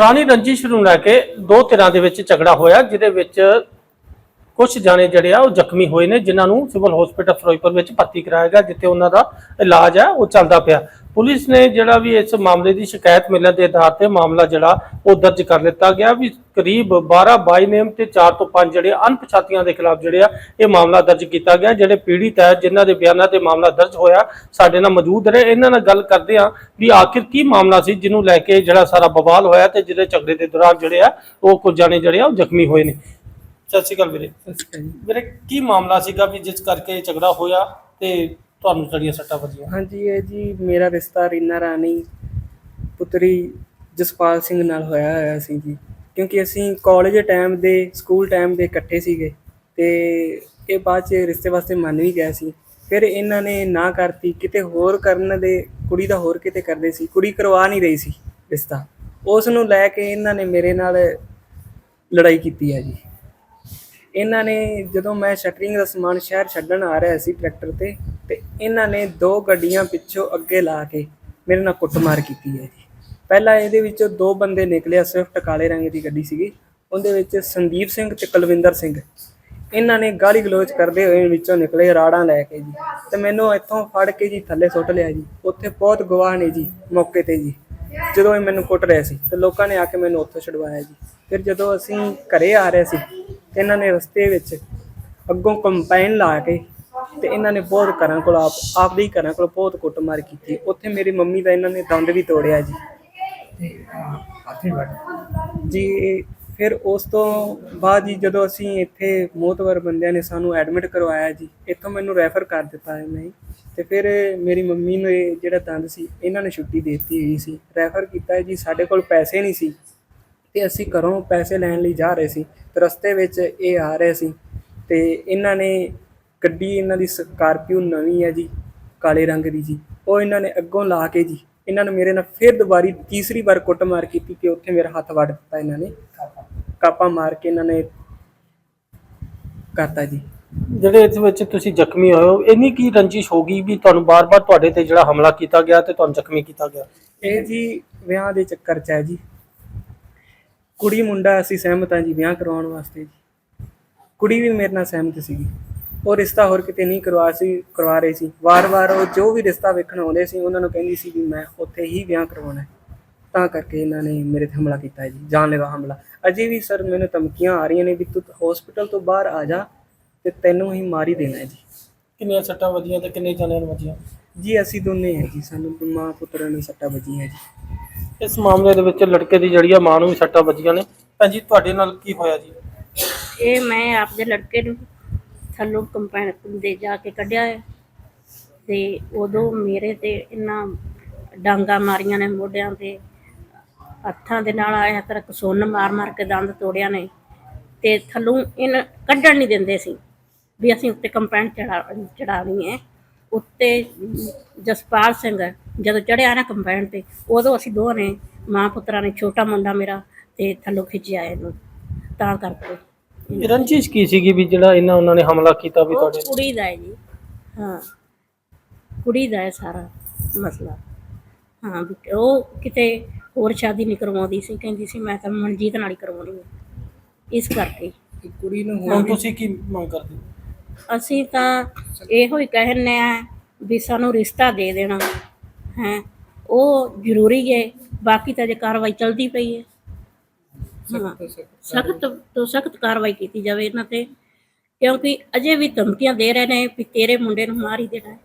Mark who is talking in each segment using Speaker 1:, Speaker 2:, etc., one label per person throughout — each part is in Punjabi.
Speaker 1: ਪੁਰਾਣੀ ਰੰਜਿਸ਼ ਨੂੰ ਲੈ ਕੇ ਦੋ ਧਿਰਾਂ ਦੇ ਵਿੱਚ ਝਗੜਾ ਹੋਇਆ, ਜਿਹਦੇ ਵਿੱਚ ਕੁਝ ਜਾਣੇ ਜਿਹੜੇ ਆ ਉਹ ਜ਼ਖਮੀ ਹੋਏ ਨੇ, ਜਿਨ੍ਹਾਂ ਨੂੰ ਸਿਵਲ ਹਸਪੀਟਲ ਫਿਰੋਜ਼ਪੁਰ ਵਿੱਚ ਭਰਤੀ ਕਰਾਇਆ ਗਿਆ, ਜਿੱਥੇ ਉਹਨਾਂ ਦਾ ਇਲਾਜ ਹੈ, ਉਹ ਚੱਲਦਾ ਪਿਆ। ਪੁਲਿਸ ਨੇ ਜਿਹੜਾ ਵੀ ਇਸ ਮਾਮਲੇ ਦੀ ਸ਼ਿਕਾਇਤ ਮਿਲਣ ਦੇ ਆਧਾਰ ਤੇ ਮਾਮਲਾ ਜਿਹੜਾ ਉਹ ਦਰਜ ਕਰ ਲਿੱਤਾ ਗਿਆ ਵੀ ਕਰੀਬ 12 22 ਨੇਮ ਤੇ 4 ਤੋਂ 5 ਜਿਹੜੇ ਅਣਪਛਾਤੀਆਂ ਦੇ ਖਿਲਾਫ ਜਿਹੜੇ ਆ ਇਹ ਮਾਮਲਾ ਦਰਜ ਕੀਤਾ ਗਿਆ। ਜਿਹੜੇ ਪੀੜਿਤ ਹੈ ਜਿਨ੍ਹਾਂ ਦੇ ਬਿਆਨਾਂ ਤੇ ਮਾਮਲਾ ਦਰਜ ਹੋਇਆ ਸਾਡੇ ਨਾਲ ਮੌਜੂਦ ਰਹੇ। ਇਹਨਾਂ ਨਾਲ ਗੱਲ ਕਰਦੇ ਆ ਵੀ ਆਖਿਰ ਕੀ ਮਾਮਲਾ ਸੀ ਜਿਹਨੂੰ ਲੈ ਕੇ ਜਿਹੜਾ ਸਾਰਾ ਬਵਾਲ ਹੋਇਆ ਤੇ ਜਿਹੜੇ ਝਗੜੇ ਦੇ ਦੌਰਾਨ ਜਿਹੜੇ ਆ ਉਹ ਕੁਝ ਜਾਣੇ ਜਿਹੜੇ ਆ ਉਹ ਜ਼ਖਮੀ ਹੋਏ ਨੇ। ਸਤਿ ਸ਼੍ਰੀ ਅਕਾਲ ਵੀਰੇ। ਵੀਰੇ ਕੀ ਮਾਮਲਾ ਸੀਗਾ ਵੀ ਜਿਸ ਕਰਕੇ ਝਗੜਾ ਹੋਇਆ ਤੇ ਤੁਹਾਨੂੰ ਜਿਹੜੀਆਂ ਸੱਟਾਂ ਵੱਜੀਆਂ?
Speaker 2: ਹਾਂਜੀ, ਇਹ ਜੀ ਮੇਰਾ ਰਿਸ਼ਤਾ ਰੀਨਾ ਰਾਣੀ, ਪੁੱਤਰੀ ਜਸਪਾਲ ਸਿੰਘ ਨਾਲ ਹੋਇਆ ਹੋਇਆ ਸੀ ਜੀ। ਕਿਉਂਕਿ ਅਸੀਂ ਕਾਲਜ ਟਾਈਮ ਦੇ ਸਕੂਲ ਟਾਈਮ ਦੇ ਇਕੱਠੇ ਸੀਗੇ ਤੇ ਇਹ ਬਾਅਦ ਚ ਰਿਸ਼ਤੇ ਵਾਸਤੇ ਮੰਨ ਵੀ ਗਿਆ ਸੀ। ਫਿਰ ਇਹਨਾਂ ਨੇ ਨਾ ਕਰਤੀ, ਕਿਤੇ ਹੋਰ ਕਰਨ ਦੇ, ਕੁੜੀ ਦਾ ਹੋਰ ਕਿਤੇ ਕਰਦੇ ਸੀ, ਕੁੜੀ ਕਰਵਾ ਨਹੀਂ ਰਹੀ ਸੀ ਰਿਸ਼ਤਾ। ਉਸ ਨੂੰ ਲੈ ਕੇ ਇਹਨਾਂ ਨੇ ਮੇਰੇ ਨਾਲ ਲੜਾਈ ਕੀਤੀ ਹੈ ਜੀ। ਇਹਨਾਂ ਨੇ ਜਦੋਂ ਮੈਂ ਸ਼ਟਰਿੰਗ ਦਾ ਸਮਾਨ ਸ਼ਹਿਰ ਛੱਡਣ ਆ ਰਿਹਾ ਸੀ ਟਰੈਕਟਰ ਤੇ ਤੇ ਇਹਨਾਂ ਨੇ ਦੋ ਗੱਡੀਆਂ ਪਿੱਛੋਂ ਅੱਗੇ ਲਾ ਕੇ ਮੇਰੇ ਨਾਲ ਕੁੱਟਮਾਰ ਕੀਤੀ ਹੈ ਜੀ। ਪਹਿਲਾਂ ਇਹਦੇ ਵਿੱਚੋਂ ਦੋ ਬੰਦੇ ਨਿਕਲੇ ਸਵਿਫਟ ਕਾਲੇ ਰੰਗ ਦੀ ਗੱਡੀ ਸੀਗੀ, ਉਹਦੇ ਵਿੱਚ ਸੰਦੀਪ ਸਿੰਘ ਤੇ ਕੁਲਵਿੰਦਰ ਸਿੰਘ। ਇਹਨਾਂ ਨੇ ਗਾਲੀ ਗਲੋਚ ਕਰਦੇ ਹੋਏ ਵਿੱਚੋਂ ਨਿਕਲੇ ਰਾੜਾਂ ਲੈ ਕੇ ਜੀ। ਤੇ ਮੈਨੂੰ ਇੱਥੋਂ ਫੜ ਕੇ ਜੀ ਥੱਲੇ ਸੁੱਟ ਲਿਆ ਜੀ। ਉੱਥੇ ਬਹੁਤ ਗਵਾਹ ਨੇ ਜੀ, ਮੌਕੇ ਤੇ ਜੀ। ਜਦੋਂ ਇਹ ਮੈਨੂੰ ਕੁੱਟ ਰਿਹਾ ਸੀ, ਤੇ ਲੋਕਾਂ ਨੇ ਆ ਕੇ ਮੈਨੂੰ ਉੱਥੋਂ ਛੁਡਵਾਇਆ ਜੀ। ਫਿਰ ਜਦੋਂ ਅਸੀਂ ਘਰੇ ਆ ਰਹੇ ਸੀ ਤੇ ਇਹਨਾਂ ਨੇ ਰਸਤੇ ਵਿੱਚ ਅੱਗੋਂ ਕੰਪਾਈਨ ਲਾ ਕੇ ਤੇ ਇਹਨਾਂ ਨੇ ਬਹੁਤ ਘਰਾਂ ਕੋਲ ਆਪ ਆਪਦੇ ਹੀ ਘਰਾਂ ਕੋਲ ਬਹੁਤ ਕੁੱਟਮਾਰ ਕੀਤੀ। ਉੱਥੇ ਮੇਰੀ ਮੰਮੀ ਦਾ ਇਹਨਾਂ ਨੇ ਦੰਦ ਵੀ ਤੋੜਿਆ ਜੀ। ਜੀ ਫਿਰ ਉਸ ਤੋਂ ਬਾਅਦ ਜੀ ਜਦੋਂ ਅਸੀਂ ਇੱਥੇ ਮੋਤਵਰ ਬੰਦਿਆਂ ਨੇ ਸਾਨੂੰ ਐਡਮਿਟ ਕਰਵਾਇਆ ਜੀ ਇੱਥੋਂ ਮੈਨੂੰ ਰੈਫਰ ਕਰ ਦਿੱਤਾ ਇਹਨਾਂ। ਨੇ ਤੇ ਫਿਰ ਮੇਰੀ ਮੰਮੀ ਨੂੰ ਇਹ ਜਿਹੜਾ ਦੰਦ ਸੀ ਇਹਨਾਂ ਨੇ ਛੁੱਟੀ ਦੇ ਦਿੱਤੀ ਹੋਈ ਸੀ। ਰੈਫਰ ਕੀਤਾ ਜੀ ਸਾਡੇ ਕੋਲ ਪੈਸੇ ਨਹੀਂ ਸੀ। ਤੇ ਅਸੀਂ ਘਰੋਂ ਪੈਸੇ ਲੈਣ ਲਈ ਜਾ ਰਹੇ ਸੀ ਤੇ ਰਸਤੇ ਵਿੱਚ ਇਹ ਆ ਰਹੇ ਸੀ। ਤੇ ਇਹਨਾਂ ਨੇ ਗੱਡੀ ਇਹਨਾਂ ਦੀ ਸਕਾਰਪੀਓ ਨਵੀਂ ਹੈ ਜੀ ਕਾਲੇ ਰੰਗ ਦੀ ਜੀ। ਉਹ ਇਹਨਾਂ ਨੇ ਅੱਗੋਂ ਲਾ ਕੇ ਜੀ ਇਹਨਾਂ ਨੇ ਮੇਰੇ ਨਾਲ ਫਿਰ ਦੁਬਾਰੀ ਤੀਸਰੀ ਵਾਰ ਕੁੱਟਮਾਰ ਕੀਤੀ ਕਿ ਉੱਥੇ ਮੇਰਾ ਹੱਥ ਵੱਢ ਦਿੱਤਾ ਇਹਨਾਂ ਨੇ। ਕਾਪਾ। ਮਾਰ ਕੇ ਇਹਨਾਂ ਨੇ ਕਰਤਾ ਜੀ।
Speaker 1: ਜਿਹੜੇ ਇਸ ਵਿੱਚ ਤੁਸੀਂ ਜ਼ਖਮੀ ਹੋਏ ਹੋ ਇੰਨੀ ਕੀ ਰੰਜਿਸ਼ ਹੋ ਗਈ ਵੀ ਤੁਹਾਨੂੰ ਬਾਰ-ਬਾਰ ਤੁਹਾਡੇ ਤੇ ਜਿਹੜਾ ਹਮਲਾ ਕੀਤਾ ਗਿਆ ਤੇ ਤੁਹਾਨੂੰ ਜ਼ਖਮੀ ਕੀਤਾ ਗਿਆ?
Speaker 2: ਇਹ ਜੀ ਵਿਆਹ ਦੇ ਚੱਕਰ 'ਚ ਹੈ ਜੀ। ਕੁੜੀ ਮੁੰਡਾ ਅਸੀਂ ਸਹਿਮਤ ਹਾਂ ਜੀ ਵਿਆਹ ਕਰਵਾਉਣ ਵਾਸਤੇ ਜੀ। ਕੁੜੀ ਵੀ ਮੇਰੇ ਨਾਲ ਸਹਿਮਤ ਸੀਗੀ। ਉਹ ਰਿਸ਼ਤਾ ਹੋਰ ਕਿਤੇ ਨਹੀਂ ਕਰਵਾ ਸੀ ਕਰਵਾ ਰਹੀ ਸੀ। ਵਾਰ-ਵਾਰ ਉਹ ਜੋ ਵੀ ਰਿਸ਼ਤਾ ਵੇਖਣ ਆਉਂਦੇ ਸੀ ਉਹਨਾਂ ਨੂੰ ਕਹਿੰਦੀ ਸੀ ਵੀ ਮੈਂ ਉੱਥੇ ਹੀ ਵਿਆਹ ਕਰਵਾਉਣਾ ਹੈ। ਤਾਂ ਕਰਕੇ ਇਹਨਾਂ ਨੇ ਮੇਰੇ ਤੇ ਹਮਲਾ ਕੀਤਾ ਜੀ ਜਾਨਲੇਵਾ ਹਮਲਾ। ਅਜੇ ਵੀ ਸਰ ਮੈਨੂੰ ਧਮਕੀਆਂ ਆ ਰਹੀਆਂ ਨੇ ਵੀ ਤੂੰ ਹਸਪੀਟਲ ਤੋਂ ਬਾਹਰ ਆ ਜਾ ਤੇ ਤੈਨੂੰ ਹੀ ਮਾਰ ਦੇਣਾ ਹੈ ਜੀ।
Speaker 1: ਕਿੰਨੀਆਂ ਸੱਟਾਂ ਵੱਜੀਆਂ ਤੇ ਕਿੰਨੇ ਜਾਣਿਆਂ ਨੂੰ ਵੱਜੀਆਂ?
Speaker 2: ਜੀ ਅਸੀਂ ਦੋਨੇ ਹੈ ਜੀ ਸਾਨੂੰ ਮਾਂ ਪੁੱਤਰਾਂ ਨੂੰ ਸੱਟਾਂ ਵੱਜੀਆਂ ਜੀ।
Speaker 1: ਇਸ ਮਾਮਲੇ ਦੇ ਵਿੱਚ ਲੜਕੇ ਦੀ ਜਿਹੜੀ ਆ ਮਾਂ ਨੂੰ ਵੀ ਸੱਟਾਂ ਵੱਜੀਆਂ ਨੇ। ਭੈਣ ਜੀ, ਤੁਹਾਡੇ ਨਾਲ ਕੀ ਹੋਇਆ ਜੀ?
Speaker 3: ਇਹ ਮੈਂ ਆਪਦੇ ਲੜਕੇ ਨੂੰ ਥੱਲੋਂ ਕੰਪੈਨ ਦੇ ਜਾ ਕੇ ਕੱਢਿਆ ਹੈ ਤੇ ਉਦੋਂ ਮੇਰੇ ਤੇ ਇਹਨਾਂ ਡਾਂਗਾ ਮਾਰੀਆਂ ਨੇ ਮੋਢਿਆਂ ਤੇ, ਹੱਥਾਂ ਦੇ ਨਾਲ ਆਇਆ ਕਰ ਕਸੁੰਨ ਮਾਰ ਮਾਰ ਕੇ ਦੰਦ ਤੋੜਿਆ ਨੇ ਤੇ ਥੱਲੋਂ ਇਹਨ ਕੱਢਣ ਨਹੀਂ ਦਿੰਦੇ ਸੀ ਵੀ ਅਸੀਂ ਉੱਤੇ ਕੰਪੈਨ ਚੜਾ ਚੜਾਣੀ ਹੈ। ਉੱਤੇ ਜਸਪਾਲ ਸਿੰਘ ਜਦੋਂ ਚੜਿਆ ਨਾ ਕੰਪੈਨ ਤੇ ਉਦੋਂ ਅਸੀਂ ਦੋਵਾਂ ਨੇ ਮਾਂ ਪੁੱਤਰਾਂ ਨੇ ਛੋਟਾ ਮੁੰਡਾ ਮੇਰਾ ਤੇ ਥੱਲੋਂ ਖਿੱਚਿਆ ਇਹਨੂੰ ਤਾਂ ਕਰਕੇ।
Speaker 1: ਇਹ ਰੰਜਿਸ਼ ਕੀ ਸੀਗੀ ਵੀ ਜਿਹੜਾ ਇਹਨਾਂ ਉਹਨਾਂ ਨੇ ਹਮਲਾ ਕੀਤਾ ਵੀ
Speaker 3: ਉਹ
Speaker 1: ਤੁਹਾਡੇ
Speaker 3: ਕੁੜੀ ਦਾ ਹੈ ਜੀ। ਹਾਂ ਕੁੜੀ ਦਾ ਹੈ ਸਾਰਾ ਮਸਲਾ। ਹਾਂ ਵੀ ਉਹ ਕਿਤੇ ਹੋਰ ਸ਼ਾਦੀ ਨਹੀਂ ਕਰਵਾਉਂਦੀ ਸੀ ਕਹਿੰਦੀ ਸੀ ਮੈਂ ਤਾਂ ਮਨਜੀਤ ਨਾਲ ਹੀ ਕਰਵਾਉਣੀ ਹੈ। ਇਸ ਕਰਕੇ।
Speaker 2: ਤੇ ਕੁੜੀ ਨੂੰ
Speaker 1: ਹੁਣ ਤੁਸੀਂ ਕੀ ਮੰਗ ਕਰਦੇ ਹੋ?
Speaker 3: ਅਸੀਂ ਤਾਂ ਇਹੋ ਹੀ ਕਹਿੰਦੇ ਆ ਵੀ ਸਾਨੂੰ ਰਿਸ਼ਤਾ ਦੇ ਦੇਣਾ। ਹੈ? ਉਹ ਜ਼ਰੂਰੀ ਹੈ ਬਾਕੀ ਤਾਂ ਜੇ ਕਾਰਵਾਈ ਚਲਦੀ ਪਈ ਹੈ। ਸਖਤ ਤੋਂ ਸਖਤ ਕਾਰਵਾਈ ਕੀਤੀ ਜਾਵੇ ਇਹਨਾਂ ਤੇ ਕਿਉਂਕਿ ਅਜੇ ਵੀ ਧਮਕੀਆਂ ਦੇ ਰਹੇ ਨੇ ਵੀ ਤੇਰੇ ਮੁੰਡੇ ਨੂੰ ਮਾਰ ਹੀ ਦੇਣਾ ਹੈ।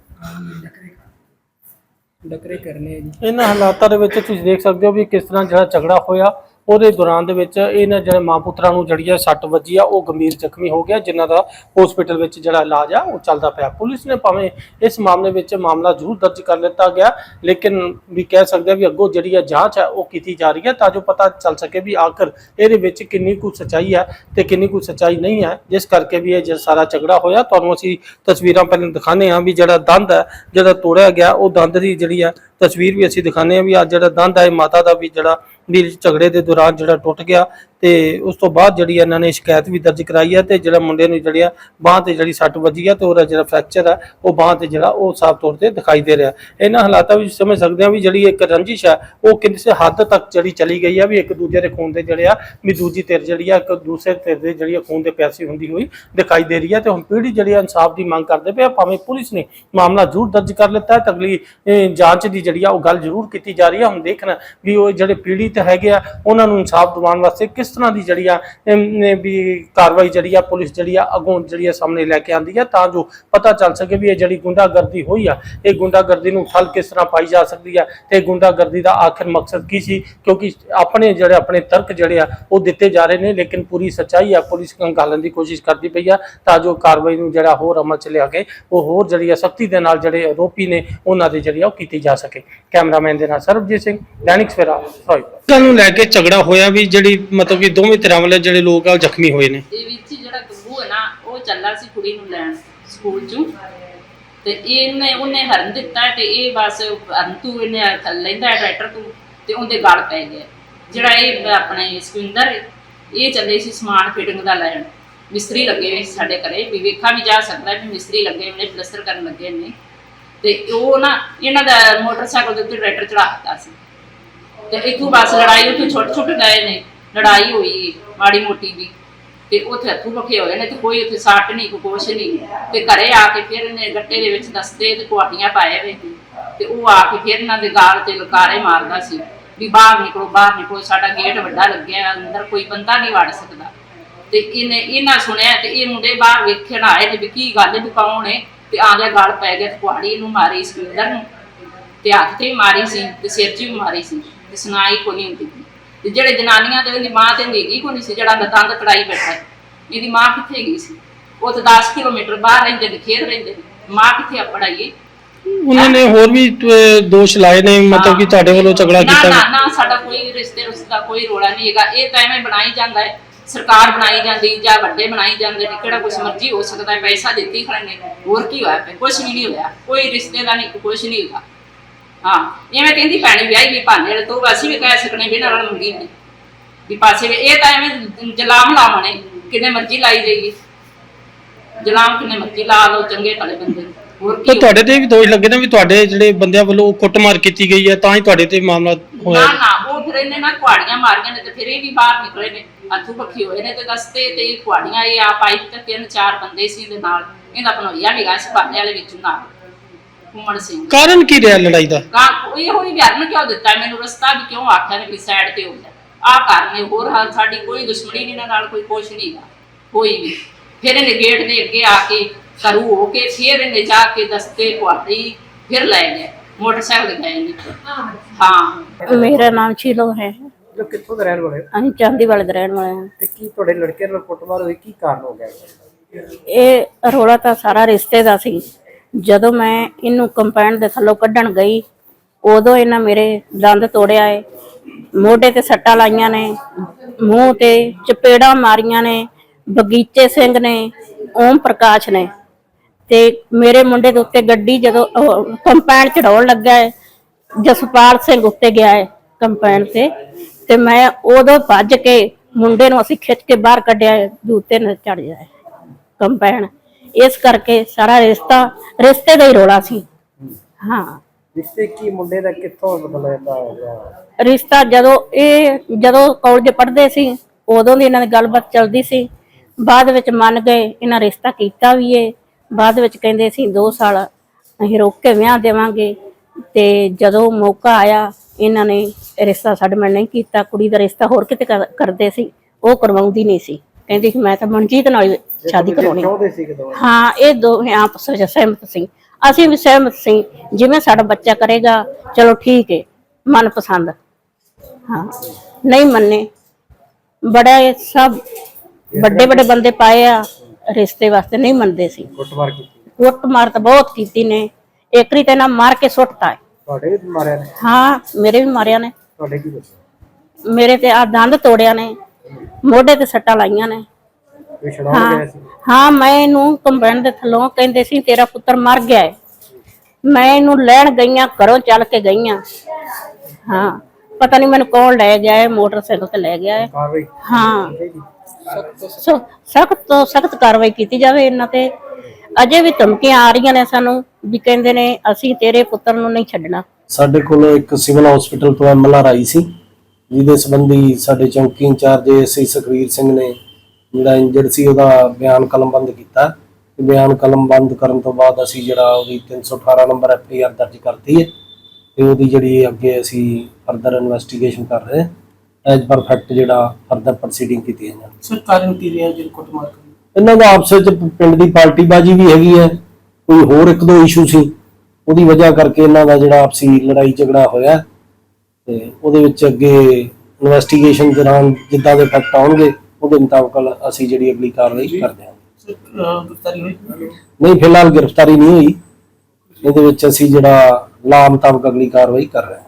Speaker 2: ਡਕਰੇ ਕਰਨੇ ਆ ਜੀ।
Speaker 1: ਇਹਨਾਂ ਹਾਲਾਤਾਂ ਦੇ ਵਿੱਚ ਤੁਸੀਂ ਦੇਖ ਸਕਦੇ ਹੋ ਵੀ ਕਿਸ ਤਰ੍ਹਾਂ ਜਿਹੜਾ ਝਗੜਾ ਹੋਇਆ ਉਹਦੇ ਦੌਰਾਨ ਦੇ ਵਿੱਚ ਇਹਨਾਂ ਜਿਹੜੇ ਮਾਂ ਪੁੱਤਰਾਂ ਨੂੰ ਜਿਹੜੀ ਹੈ ਸੱਟ ਵੱਜੀ ਆ, ਉਹ ਗੰਭੀਰ ਜ਼ਖਮੀ ਹੋ ਗਿਆ, ਜਿਨ੍ਹਾਂ ਦਾ ਹਸਪੀਟਲ ਵਿੱਚ ਜਿਹੜਾ ਇਲਾਜ ਆ, ਉਹ ਚੱਲਦਾ ਪਿਆ। ਪੁਲਿਸ ਨੇ ਭਾਵੇਂ ਇਸ ਮਾਮਲੇ ਵਿੱਚ ਮਾਮਲਾ ਜ਼ਰੂਰ ਦਰਜ ਕਰ ਲਿੱਤਾ ਗਿਆ, ਲੇਕਿਨ ਵੀ ਕਹਿ ਸਕਦੇ ਆ ਵੀ ਅੱਗੋਂ ਜਿਹੜੀ ਹੈ ਜਾਂਚ ਹੈ ਉਹ ਕੀਤੀ ਜਾ ਰਹੀ ਹੈ ਤਾਂ ਜੋ ਪਤਾ ਚੱਲ ਸਕੇ ਵੀ ਆਖਰ ਇਹਦੇ ਵਿੱਚ ਕਿੰਨੀ ਕੁ ਸੱਚਾਈ ਹੈ ਤੇ ਕਿੰਨੀ ਕੁ ਸੱਚਾਈ ਨਹੀਂ ਹੈ ਜਿਸ ਕਰਕੇ ਵੀ ਇਹ ਜਿਹੜਾ ਸਾਰਾ ਝਗੜਾ ਹੋਇਆ, ਤੁਹਾਨੂੰ ਅਸੀਂ ਤਸਵੀਰਾਂ ਪਹਿਲਾਂ ਦਿਖਾਣੇ ਆ ਵੀ ਜਿਹੜਾ ਦੰਦ ਹੈ ਜਿਹੜਾ ਤੋੜਿਆ ਗਿਆ, ਉਹ ਦੰਦ ਦੀ ਜਿਹੜੀ ਹੈ ਤਸਵੀਰ ਵੀ ਅਸੀਂ ਦਿਖਾਣੇ ਆ ਵੀ ਆ ਜਿਹੜਾ ਦੰਦ ਹੈ ਇਹ ਮਾਤਾ ਦਾ ਵੀ ਜਿਹੜਾ ਵੀ ਝਗੜੇ ਦੇ ਦੌਰਾਨ ਜਿਹੜਾ ਟੁੱਟ ਗਿਆ ਤੇ ਉਸ ਤੋਂ ਬਾਅਦ ਜਿਹੜੀ ਇਹਨਾਂ ਨੇ ਸ਼ਿਕਾਇਤ ਵੀ ਦਰਜ ਕਰਾਈ ਹੈ ਤੇ ਜਿਹੜਾ ਮੁੰਡੇ ਨੂੰ ਜਿਹੜੀ ਆ ਬਾਹ ਤੇ ਜਿਹੜੀ ਸੱਟ ਵੱਜੀ ਹੈ ਤੇ ਉਹਦਾ ਜਿਹੜਾ ਫ੍ਰੈਕਚਰ ਹੈ ਉਹ ਬਾਹ ਤੇ ਜਿਹੜਾ ਉਹ ਸਾਫ਼ ਤੌਰ ਤੇ ਦਿਖਾਈ ਦੇ ਰਿਹਾ। ਇਹਨਾਂ ਹਾਲਾਤਾਂ ਵਿੱਚ ਸਮਝ ਸਕਦੇ ਹਾਂ ਵੀ ਜਿਹੜੀ ਇੱਕ ਰੰਜਿਸ਼ ਹੈ ਉਹ ਕਿਸੇ ਹੱਦ ਤੱਕ ਜਿਹੜੀ ਚਲੀ ਗਈ ਆ ਵੀ ਇੱਕ ਦੂਜੇ ਦੇ ਖੂਨ ਦੇ ਜਿਹੜੇ ਆ, ਵੀ ਦੂਜੀ ਧਿਰ ਜਿਹੜੀ ਆ, ਇੱਕ ਦੂਸਰੇ ਧਿਰ ਦੇ ਜਿਹੜੀ ਆ ਖੂਨ ਦੇ ਪਿਆਸੀ ਹੁੰਦੀ ਹੋਈ ਦਿਖਾਈ ਦੇ ਰਹੀ ਹੈ ਤੇ ਹੁਣ ਪੀੜ੍ਹੀ ਜਿਹੜੀ ਆ ਇਨਸਾਫ ਦੀ ਮੰਗ ਕਰਦੇ ਪਏ ਆ, ਭਾਵੇਂ ਪੁਲਿਸ ਨੇ ਮਾਮਲਾ ਜ਼ਰੂਰ ਦਰਜ ਕਰ ਲਿੱਤਾ ਹੈ ਅਗਲੀ ਜਾਂਚ ਦੀ ਜਿਹੜੀ ਆ ਉਹ ਗੱਲ ਜ਼ਰੂਰ ਕੀਤੀ ਜਾ ਰਹੀ ਹੈ ਹੁਣ ਦੇਖਣਾ ਵੀ ਉਹ ਜਿਹੜੇ ਪੀੜ੍ਹੀ ਤੇ ਹੈਗੇ ਆ, ਉਹਨਾਂ ਨੂੰ ਇਨਸਾਫ ਦਿਵਾਉਣ ਵਾਸਤੇ ਕਿਸ ਤਰ੍ਹਾਂ ਦੀ ਜਿਹੜੀ ਆ ਵੀ ਕਾਰਵਾਈ ਜਿਹੜੀ ਆ, ਪੁਲਿਸ ਜਿਹੜੀ ਆ, ਅੱਗੋਂ ਜਿਹੜੀ ਆ ਸਾਹਮਣੇ ਲੈ ਕੇ ਆਂਦੀ ਆ, ਤਾਂ ਜੋ ਪਤਾ ਚੱਲ ਸਕੇ ਵੀ ਇਹ ਜਿਹੜੀ ਗੁੰਡਾਗਰਦੀ ਹੋਈ ਆ, ਇਹ ਗੁੰਡਾਗਰਦੀ ਨੂੰ ਠੱਲ ਕਿਸ ਤਰ੍ਹਾਂ ਪਾਈ ਜਾ ਸਕਦੀ ਆ ਤੇ ਗੁੰਡਾਗਰਦੀ ਦਾ ਆਖਿਰ ਮਕਸਦ ਕੀ ਸੀ? ਕਿਉਂਕਿ ਆਪਣੇ ਜਿਹੜੇ, ਆਪਣੇ ਤਰਕ ਜਿਹੜੇ ਆ, ਉਹ ਦਿੱਤੇ ਜਾ ਰਹੇ ਨੇ, ਲੇਕਿਨ ਪੂਰੀ ਸੱਚਾਈ ਆ, ਪੁਲਿਸ ਕੰਗਾਲਣ ਦੀ ਕੋਸ਼ਿਸ਼ ਕਰਦੀ ਪਈ ਆ, ਤਾਂ ਜੋ ਕਾਰਵਾਈ ਨੂੰ ਜਿਹੜਾ ਹੋਰ ਅਮਲ ਚ ਲਿਆ ਕੇ, ਉਹ ਹੋਰ ਜਿਹੜੀ ਆ ਸਖਤੀ ਦੇ ਨਾਲ ਜਿਹੜੇ ਆਰੋਪੀ ਨੇ, ਉਹਨਾਂ ਦੀ ਜਿਹੜੀ ਆ, ਉਹ ਕੀਤੀ ਜਾ ਸਕੇ। ਕੈਮਰਾਮੈਨ ਦੇ ਨਾਲ ਸਰਬਜੀਤ ਸਿੰਘ, ਦੈਨਿਕ ਸਵੇਰਾ ਫਿਰੋਜ਼ਪੁਰ ਨੂੰ ਲੈ ਕੇ ਝਗੜਾ ਹੋਇਆ ਵੀ ਜਿਹੜੀ ਮਤਲਬ ਕਿ ਦੋਵੇਂ ਤਰ੍ਹਾਂ ਵਾਲੇ ਜਿਹੜੇ ਲੋਕ ਆ ਉਹ ਜ਼ਖਮੀ ਹੋਏ ਨੇ।
Speaker 4: ਇਹ ਵਿੱਚ ਜਿਹੜਾ ਗੱਗੂ ਹੈ ਨਾ, ਉਹ ਚੱਲਾ ਸੀ ਕੁੜੀ ਨੂੰ ਲੈਣ ਸਕੂਲ ਚੋਂ। ਤੇ ਇਹਨੇ, ਉਹਨੇ ਹਰਨ ਦਿੱਤਾ ਤੇ ਇਹ ਬਸ ਹਰਨ ਇਹਨੇ ਲੈਂਦਾ ਹੈ ਟਰੈਕਟਰ ਤੋਂ ਤੇ ਉਹਦੇ ਗਲ ਪੈ ਗਿਆ। ਜਿਹੜਾ ਇਹ ਆਪਣੇ ਸੁਖਿੰਦਰ ਇਹ ਚੱਲੇ ਸੀ ਸਮਾਨ ਫਿਟਿੰਗ ਦਾ ਲੈਣ। ਮਿਸਤਰੀ ਲੱਗੇ ਹੋਏ ਸਾਡੇ ਘਰੇ ਵੀ ਵੇਖਾ ਵੀ ਜਾ ਸਕਦਾ ਵੀ ਮਿਸਤਰੀ ਲੱਗੇ ਨੇ, ਪਲਸਤਰ ਕਰਨ ਲੱਗੇ ਨੇ। ਤੇ ਉਹ ਨਾ, ਇਹਨਾਂ ਦਾ ਮੋਟਰਸਾਈਕਲ ਦੇ ਉੱਤੇ ਟਰੈਕਟਰ ਚੜਾ ਦਿੱਤਾ ਸੀ। ਤੇ ਇਥੋਂ ਬਸ ਲੜਾਈ, ਉੱਥੇ ਛੋਟੇ ਛੋਟੇ ਗਏ ਨੇ। ਲੜਾਈ ਹੋਈ, ਮਾੜੀ ਮੋਟੀ ਵੀ। ਤੇ ਉੱਥੇ ਹੱਥੂ ਪੱਖੇ ਹੋਏ ਨੇ ਤੇ ਕੋਈ ਉੱਥੇ ਸੱਟ ਨਹੀਂ, ਕੋਈ ਕੁਛ ਨਹੀਂ। ਤੇ ਘਰੇ ਆ ਕੇ ਫਿਰ ਇਹਨੇ ਗੱਟੇ ਦੇ ਵਿੱਚ ਦਸਤੇ ਤੇ ਕੁਆਟੀਆਂ ਪਾਏ ਵੇ। ਤੇ ਉਹ ਆ ਕੇ ਫਿਰ ਇਹਨਾਂ ਦੇ ਗਾਲ ਤੇ ਲਕਾਰੇ ਮਾਰਦਾ ਸੀ ਵੀ ਬਾਹਰ ਨਿਕਲੋ ਬਾਹਰ ਨਿਕਲੋ, ਸਾਡਾ ਗੇਟ ਵੱਡਾ ਲੱਗਿਆ, ਅੰਦਰ ਕੋਈ ਬੰਦਾ ਨਹੀਂ ਵੜ ਸਕਦਾ। ਤੇ ਇਹਨੇ ਇਹਨਾਂ ਸੁਣਿਆ ਤੇ ਇਹ ਮੁੰਡੇ ਬਾਹਰ ਵੇਖਣ ਆਏ ਤੇ ਵੀ ਕੀ ਗੱਲ ਵੀ ਕੌਣ ਹੈ? ਤੇ ਆ ਗਿਆ, ਗਲ ਪੈ ਗਿਆ ਤੇ ਕੁਆੜੀ ਇਹਨੂੰ ਮਾਰੀ ਸੁਖਿੰਦਰ ਨੂੰ। ਤੇ ਹੱਥ ਤੇ ਵੀ ਮਾਰੀ ਸੀ ਤੇ ਸਿਰ 'ਚ ਵੀ ਮਾਰੀ ਸੀ। ਤੇ ਸੁਣਾਈ ਕੋ ਨਹੀਂ ਹੁੰਦੀ। ਤੇ ਜਿਹੜੇ ਜਨਾਨੀਆਂ ਦੇ ਉਹਦੀ ਮਾਂ ਤੇ ਹੈਗੀ ਕੋ ਨਹੀਂ ਸੀ ਜਿਹੜਾ ਦੰਦ ਕੜਾਈ ਬੈਠਾ ਹੈ। ਇਹਦੀ ਮਾਂ ਕਿੱਥੇ ਗਈ ਸੀ? ਉਹ ਤਾਂ 10 ਕਿਲੋਮੀਟਰ ਬਾਹਰ ਰਹਿੰਦੇ ਨੇ ਖੇਤ ਰਹਿੰਦੇ ਨੇ। ਮਾਂ ਕਿੱਥੇ ਆਪੜਾਈਏ
Speaker 1: ਉਹਨਾਂ ਨੇ ਹੋਰ ਵੀ ਅਹ, ਦੋਸ਼ ਲਾਏ ਨੇ ਮਤਲਬ ਕਿ ਤੁਹਾਡੇ ਵੱਲੋਂ ਝਗੜਾ
Speaker 4: ਨਾ
Speaker 1: ਕੀਤਾ
Speaker 4: ਨਾ ਨਾ ਸਾਡਾ ਕੋਈ ਰਿਸ਼ਤੇ ਰੁਸ਼ਤੇ ਦਾ ਕੋਈ ਰੋਲਾ ਨਹੀਂ ਹੈਗਾ। ਇਹ ਤਾਂ ਐਵੇਂ ਬਣਾਈ ਜਾਂਦਾ ਹੈ ਸਰਕਾਰ ਬਣਾਈ ਜਾਂਦੀ ਜਾਂ ਵੱਡੇ ਬਣਾਈ ਜਾਂਦੇ ਨੇ ਕਿਹੜਾ ਕੁਛ ਮਰਜ਼ੀ ਹੋ ਸਕਦਾ ਹੈ ਪੈਸਾ ਦਿੱਤੀ ਖੜੇ ਨੇ ਹੋਰ ਕੀ ਹੋਇਆ ਕੁਛ ਵੀ ਨਹੀਂ ਹੋਇਆ। ਕੋਈ ਰਿਸ਼ਤੇ ਦਾ ਨਹੀਂ ਕੁਛ ਨਹੀਂ ਹੈਗਾ ਹਾਂ ਐਵੇਂ ਕਹਿੰਦੀ ਭੈਣੀ ਵਿਆਹੀ ਵੀ ਭਾਨੇ ਵਾਲੇ ਤੋਂ ਅਸੀਂ ਵੀ ਕਹਿ ਸਕਨੇ ਵੀ ਨਾਲ ਮੰਗੀ ਨਹੀਂ। ਵੀ ਪਾਸੇ ਵੀ ਇਹ ਤਾਂ ਐਵੇਂ ਜਲਾਮ ਲਾਵਣੇ ਕਿੰਨੇ ਮਰਜ਼ੀ ਲਾਈ ਜਾਈਏ। ਜਲਾਮ ਕਿੰਨੇ ਮਰਜ਼ੀ ਲਾ ਲਓ ਚੰਗੇ ਭਲੇ ਬੰਦੇ ਨੂੰ। ਹੋਰ
Speaker 1: ਤੇ
Speaker 4: ਕੀ
Speaker 1: ਤੁਹਾਡੇ ਤੇ ਵੀ ਦੋਸ਼ ਲੱਗੇ ਨੇ ਵੀ ਤੁਹਾਡੇ ਜਿਹੜੇ ਬੰਦਿਆਂ ਵੱਲੋਂ ਕੁੱਟਮਾਰ ਕੀਤੀ ਗਈ ਹੈ ਤਾਂ ਹੀ ਤੁਹਾਡੇ ਤੇ ਮਾਮਲਾ
Speaker 4: ਨਾ
Speaker 1: ਹੋਇਆ।
Speaker 4: ਨਾ ਉਹ ਫਿਰ ਇਹਨੇ ਨਾ ਕੁਹਾੜੀਆਂ ਮਾਰੀਆਂ ਨੇ ਤੇ ਫਿਰ ਇਹ ਵੀ ਬਾਹਰ ਨਿਕਲੇ ਨੇ ਹੱਥੂ ਪੱਖੀ ਹੋਏ ਨੇ ਤੇ ਦਸਤੇ ਤੇ ਇਹ ਕੁਹਾੜੀਆਂ ਇਹ ਆ ਪਾਈਪ ਤੇ ਤਿੰਨ ਚਾਰ ਬੰਦੇ ਸੀ ਦੇ ਨਾਲ। ਇਹਦਾ ਪਨੋਈਆ ਵੀ ਗਾ ਸੀ ਬਾਨੇ ਵਾਲੇ ਵਿੱਚੋਂ ਨਾਲ। ਘੁੰਮਣ ਸਿੰਘ
Speaker 1: ਕਾਰਨ ਕੀ ਰਿਹਾ ਲੜਾਈ ਦਾ?
Speaker 4: ਕਾ ਇਹ ਹੋਈ ਬਿਆਨ ਕਿਉਂ ਦਿੱਤਾ? ਮੈਨੂੰ ਰਸਤਾ ਵੀ ਕਿਉਂ ਆਖਿਆ ਨੇ ਵੀ ਸਾਈਡ ਤੇ ਹੋ ਜਾ ਆ ਕਾਰਨ ਨੇ ਹੋਰ ਹਾਲ ਸਾਡੀ ਕੋਈ ਦੁਸ਼ਮਣੀ ਨਹੀਂ ਨਾਲ ਕੋਈ ਕੁਛ ਨਹੀਂ ਗਾ। ਕੋਈ ਵੀ ਫਿਰ ਇਹਨੇ ਗੇਟ ਦੇ ਅੱਗੇ ਆ ਕੇ ਕਰੂ ਹੋ ਕੇ ਫਿਰ ਇਹਨੇ ਜਾ ਕੇ ਦਸਤੇ ਕੁਹਾੜੀ ਫਿਰ ਲੈ ਗਏ ਮੋਟਰਸਾਈਕਲ ਗਏ ਨੇ। ਹਾਂ।
Speaker 3: ਮੇਰਾ ਨਾਮ ਸ਼ੀਲੋ ਹੈ।
Speaker 2: ਲੋਕ ਕਿੱਥੋਂ ਦੇ ਰਹਿਣ ਵਾਲੇ ਹੋ?
Speaker 3: ਅਸੀਂ ਚਾਂਦੀ ਵਾਲੇ ਦੇ ਰਹਿਣ ਵਾਲੇ ਹਾਂ।
Speaker 2: ਤੇ ਕੀ ਤੁਹਾਡੇ ਲੜਕੇ ਨਾਲ ਕੁੱਟਮਾਰ ਹੋਈ? ਕੀ ਕਾਰਨ ਹੋ ਗਿਆ?
Speaker 3: ਇਹ ਰੋਲਾ ਤਾਂ ਸਾਰਾ ਰਿਸ਼ਤੇ ਦਾ ਸੀ। ਜਦੋਂ ਮੈਂ ਇਹਨੂੰ ਕੰਪਾਊਂਡ ਦੇ ਥੱਲੋਂ ਕੱਢਣ ਗਈ, ਉਦੋਂ ਇਹਨਾਂ ਮੇਰੇ ਦੰਦ ਤੋੜਿਆ ਏ। ਮੋਢੇ ਤੇ ਸੱਟਾਂ ਲਾਈਆਂ ਨੇ, ਮੂੰਹ ਤੇ ਚਪੇੜਾਂ ਮਾਰੀਆਂ ਨੇ, ਬਗੀਚੇ ਸਿੰਘ ਨੇ, ਓਮ ਪ੍ਰਕਾਸ਼ ਨੇ। ਤੇ ਮੇਰੇ ਮੁੰਡੇ ਦੇ ਉੱਤੇ ਗੱਡੀ ਜਦੋਂ ਕੰਪਾਊਂਡ ਚੜਾਉਣ ਲੱਗਾ ਏ, ਜਸਪਾਲ ਸਿੰਘ ਉੱਤੇ ਗਿਆ ਹੈ ਕੰਪਾਈਨ ਤੇ। ਤੇ ਮੈਂ ਉਦੋਂ ਭੱਜ ਕੇ ਮੁੰਡੇ ਨੂੰ ਅਸੀਂ ਖਿੱਚ ਕੇ ਬਾਹਰ ਕੱਢਿਆ ਜੂਤੇ ਵੀ ਚੜ ਜਾਏ ਕੰਪਾਈਨ ਇਸ ਕਰਕੇ ਸਾਰਾ ਰਿਸ਼ਤਾ ਰਿਸ਼ਤੇ ਦਾ ਹੀ ਰੋਲਾ ਸੀ। ਹਾਂ।
Speaker 2: ਰਿਸ਼ਤੇ ਕੀ ਮੁੰਡੇ ਦਾ ਕਿੱਥੋਂ ਮਤਲਬ ਇਹਦਾ
Speaker 3: ਰਿਸ਼ਤਾ ਜਦੋਂ ਇਹ ਜਦੋਂ ਕਾਲਜ ਪੜ੍ਹਦੇ ਸੀ ਉਦੋਂ ਦੀ ਇਹਨਾਂ ਦੀ ਗੱਲਬਾਤ ਚੱਲਦੀ ਸੀ। ਬਾਅਦ ਵਿੱਚ ਮੰਨ ਗਏ ਇਹਨਾਂ ਰਿਸ਼ਤਾ ਕੀਤਾ ਵੀ ਏ। ਬਾਅਦ ਵਿੱਚ ਕਹਿੰਦੇ ਸੀ 2 ਸਾਲ ਅਸੀਂ ਰੋਕ ਕੇ ਵਿਆਹ ਦੇਵਾਂਗੇ। ਤੇ ਜਦੋਂ ਮੌਕਾ ਆਇਆ ਇਹਨਾਂ ਨੇ ਰਿਸ਼ਤਾ ਸਾਡੇ ਨਾਲ ਨਹੀਂ ਕੀਤਾ। ਕੁੜੀ ਦਾ ਰਿਸ਼ਤਾ ਹੋਰ ਕਿਤੇ ਕਰ- ਕਰਦੇ ਸੀ। ਉਹ ਕਰਵਾਉਂਦੀ ਨਹੀਂ ਸੀ। ਕਹਿੰਦੀ ਸੀ ਮੈਂ ਤਾਂ ਮਨਜੀਤ ਨਾਲ ਸ਼ਾਦੀ ਕਰਾਉਣੀ।
Speaker 2: ਚਾਹੁੰਦੇ ਸੀ ਕਿਦੋਂ
Speaker 3: ਹਾਂ ਇਹ ਦੋਵੇਂ ਆਪਸ ਵਿੱਚ ਸਹਿਮਤ ਸੀ। ਅਸੀਂ ਵੀ ਸਹਿਮਤ ਸੀ ਜਿਵੇਂ ਸਾਡਾ ਬੱਚਾ ਕਰੇਗਾ ਚਲੋ ਠੀਕ ਹੈ ਮਨਪਸੰਦ। ਹਾਂ ਨਹੀਂ ਮੰਨੇ। ਬੜਾ ਇਹ ਸਭ ਵੱਡੇ ਵੱਡੇ ਬੰਦੇ ਪਾਏ ਆ ਰਿਸ਼ਤੇ ਵਾਸਤੇ ਨਹੀਂ ਮੰਨਦੇ ਸੀ।
Speaker 2: ਕੁੱਟਮਾਰ ਕੀਤੀ।
Speaker 3: ਕੁੱਟ ਮਾਰ ਤਾਂ ਬਹੁਤ ਕੀਤੀ ਨੇ। ਏਕਰੀ ਤੇ ਨਾ ਮਾਰ ਕੇ ਸੁੱਟਤਾ ਹੈ
Speaker 2: ਤੁਹਾਡੇ ਵੀ ਮਾਰਿਆ ਨੇ?
Speaker 3: ਹਾਂ ਮੇਰੇ ਵੀ ਮਾਰਿਆ ਨੇ।
Speaker 2: ਤੁਹਾਡੇ ਕੀ ਦੱਸਿਆ?
Speaker 3: ਮੇਰੇ ਤੇ ਆ ਦੰਦ ਤੋੜਿਆ ਨੇ। ਮੋਢੇ ਤੇ ਸੱਟਾਂ ਲਾਈਆਂ ਨੇ।
Speaker 2: ਕੋਈ ਛਡਾਉਣ
Speaker 3: ਹਾਂ
Speaker 2: ਗਿਆ ਸੀ?
Speaker 3: ਹਾਂ ਮੈਂ ਇਹਨੂੰ ਕੰਬਾਈਨ ਦੇ ਥੱਲੋਂ ਕਹਿੰਦੇ ਸੀ ਤੇਰਾ ਪੁੱਤਰ ਮਰ ਗਿਆ ਹੈ ਮੈਂ ਇਹਨੂੰ ਲੈਣ ਗਈਆਂ ਘਰੋਂ ਚੱਲ ਕੇ ਗਈਆਂ। ਹਾਂ ਪਤਾ ਨਹੀਂ ਮੈਨੂੰ ਕੌਣ ਲੈ ਗਿਆ ਹੈ ਮੋਟਰਸਾਈਕਲ ਤੇ ਲੈ ਗਿਆ ਹੈ
Speaker 2: ਕਾਰਵਾਈ
Speaker 3: ਹਾਂ। ਸਖਤ ਤੋਂ ਸਖਤ ਕਾਰਵਾਈ ਕੀਤੀ ਜਾਵੇ ਇਹਨਾਂ ਤੇ। ਅਜੇ ਵੀ ਧਮਕੀਆਂ ਆ ਰਹੀਆਂ ਨੇ ਸਾਨੂੰ ਵੀ ਕਹਿੰਦੇ ਨੇ ਅਸੀਂ ਤੇਰੇ ਪੁੱਤਰ ਨੂੰ ਨਹੀਂ ਛੱਡਣਾ।
Speaker 5: ਸਾਡੇ ਕੋਲ ਇੱਕ ਸਿਵਲ ਹਸਪੀਟਲ ਤੋਂ ਐਮਐਲਆਰ ਆਈ ਸੀ। ਜਿਹਦੇ ਸੰਬੰਧੀ ਸਾਡੇ ਚੌਂਕੀ ਇੰਚਾਰਜ ਐਸਆਈ ਸੁਖਵੀਰ ਸਿੰਘ ਨੇ ਜਿਹੜਾ ਇੰਜਰਡ ਸੀ ਉਹਦਾ ਬਿਆਨ ਕਲਮਬੰਦ ਕੀਤਾ। ਤੇ ਬਿਆਨ ਕਲਮਬੰਦ ਕਰਨ ਤੋਂ ਬਾਅਦ ਅਸੀਂ ਜਿਹੜਾ ਉਹਦੀ 318 ਨੰਬਰ ਐਫਆਈਆਰ ਦਰਜ ਕਰਤੀ ਹੈ। ਤੇ ਉਹਦੀ ਜਿਹੜੀ ਅੱਗੇ ਅਸੀਂ ਫਰਦਰ ਇਨਵੈਸਟੀਗੇਸ਼ਨ ਕਰ ਰਹੇ ਹਾਂ। ਐਜ ਪਰ ਫੈਕਟ ਜਿਹੜਾ ਫਰਦਰ ਪ੍ਰੋਸੀਡਿੰਗ ਕੀਤੀ ਹੈ
Speaker 1: ਸਰ ਕਾਰਨ ਕੀ ਰਿਹਾ ਜਿਹਨ ਕੁੱਟਮਾਰ ਕੀਤੀ
Speaker 5: ਇਹਨਾਂ ਦਾ ਆਪਸ ਵਿੱਚ ਪਿੰਡ ਦੀ ਪਾਰਟੀਬਾਜ਼ੀ ਵੀ ਹੈਗੀ ਹੈ। ਕੋਈ ਹੋਰ ਇੱਕ ਦੋ ਇਸ਼ੂ ਸੀ। ਉਹਦੀ ਵਜ੍ਹਾ ਕਰਕੇ ਇਹਨਾਂ ਦਾ ਜਿਹੜਾ ਆਪਸੀ ਲੜਾਈ ਝਗੜਾ ਹੋਇਆ। ਤੇ ਉਹਦੇ ਵਿੱਚ ਅੱਗੇ ਇਨਵੈਸਟੀਗੇਸ਼ਨ ਦੌਰਾਨ ਜਿੱਦਾਂ ਦੇ ਫੈਕਟ ਆਉਣਗੇ ਉਹਦੇ ਮੁਤਾਬਕ ਅਸੀਂ ਜਿਹੜੀ ਅਗਲੀ ਕਾਰਵਾਈ ਕਰਦੇ ਹਾਂ।
Speaker 1: ਸਰ ਗ੍ਰਿਫਤਾਰੀ ਹੋਈ?
Speaker 5: ਨਹੀਂ ਫਿਲਹਾਲ ਗ੍ਰਿਫਤਾਰੀ ਨਹੀਂ ਹੋਈ। ਇਹਦੇ ਵਿੱਚ ਅਸੀਂ ਜਿਹੜਾ ਲਾ ਮੁਤਾਬਕ ਅਗਲੀ ਕਾਰਵਾਈ ਕਰ ਰਹੇ ਹਾਂ।